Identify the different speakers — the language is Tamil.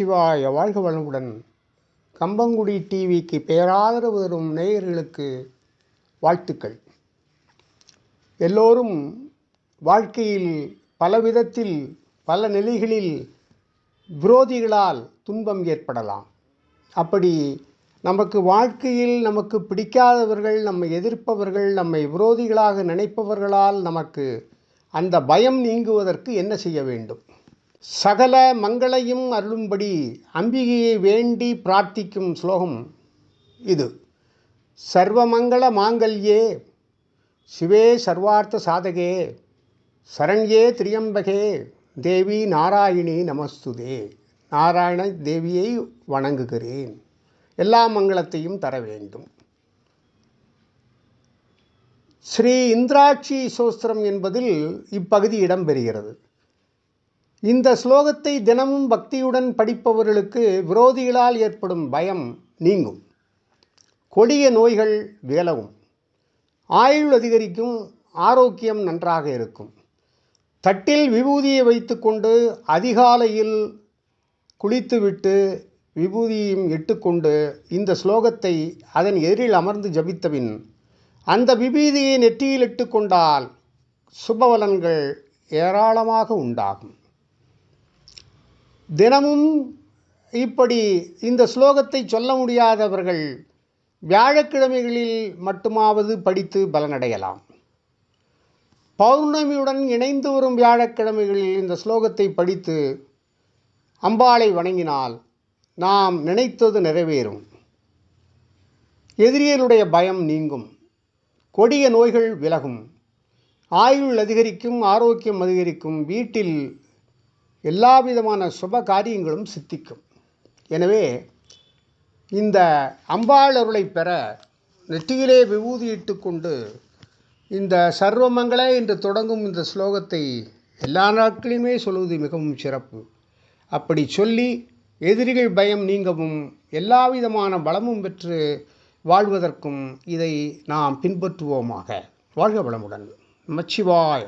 Speaker 1: நமச்சிவாய வாழ்க வளமுடன் கம்பங்குடி டிவிக்கு பேராதரவு தரும் நேயர்களுக்கு வாழ்த்துக்கள். எல்லோரும் வாழ்க்கையில் பல விதத்தில் பல நிலைகளில் விரோதிகளால் துன்பம் ஏற்படலாம். அப்படி நமக்கு வாழ்க்கையில் நமக்கு பிடிக்காதவர்கள் நம்மை எதிர்ப்பவர்கள் நம்மை விரோதிகளாக நினைப்பவர்களால் நமக்கு அந்த பயம் நீங்குவதற்கு என்ன செய்ய வேண்டும்? சகல மங்களையும் அருளும்படி அம்பிகையை வேண்டி பிரார்த்திக்கும் ஸ்லோகம் இது. சர்வமங்கள மாங்கல்யே சிவே சர்வார்த்த சாதகே சரண்யே திரியம்பகே தேவி நாராயணி நமஸ்துதே நாராயண தேவியை வணங்குகிறேன். எல்லா மங்களத்தையும் தர வேண்டும். ஸ்ரீ இந்திராட்சி சோஸ்திரம் என்பதில் இப்பகுதி இடம்பெறுகிறது. இந்த ஸ்லோகத்தை தினமும் பக்தியுடன் படிப்பவர்களுக்கு விரோதிகளால் ஏற்படும் பயம் நீங்கும். கொடிய நோய்கள் விலவும். ஆயுள் அதிகரிக்கும் ஆரோக்கியம் நன்றாக இருக்கும். தட்டில் விபூதியை வைத்துக்கொண்டு அதிகாலையில் குளித்துவிட்டு விபூதியும் இட்டுக்கொண்டு இந்த ஸ்லோகத்தை அதன் எதிரில் அமர்ந்து ஜபித்தபின் அந்த விபூதியை நெற்றியில் இட்டுக்கொண்டால் சுபவலன்கள் ஏராளமாக உண்டாகும். தினமும் இப்படி இந்த ஸ்லோகத்தை சொல்ல முடியாதவர்கள் வியாழக்கிழமைகளில் மட்டுமாவது படித்து பலனடையலாம். பௌர்ணமியுடன் இணைந்து வரும் வியாழக்கிழமைகளில் இந்த ஸ்லோகத்தை படித்து அம்பாளை வணங்கினால் நாம் நினைத்தது நிறைவேறும். எதிரிகளுடைய பயம் நீங்கும். கொடிய நோய்கள் விலகும். ஆயுள் அதிகரிக்கும் ஆரோக்கியம் அதிகரிக்கும். வீட்டில் எல்லா விதமான சுப காரியங்களும் சித்திக்கும். எனவே இந்த அம்பாள் அருளை பெற நெற்றியிலே விபூதியிட்டு கொண்டு இந்த சர்வமங்கள என்று தொடங்கும் இந்த ஸ்லோகத்தை எல்லா நாட்களையுமே சொல்வது மிகவும் சிறப்பு. அப்படி சொல்லி எதிரிகள் பயம் நீங்கவும் எல்லா விதமான பலமும் பெற்று வாழ்வதற்கும் இதை நாம் பின்பற்றுவோமாக. வாழ்க வளமுடன். நமச்சிவாய.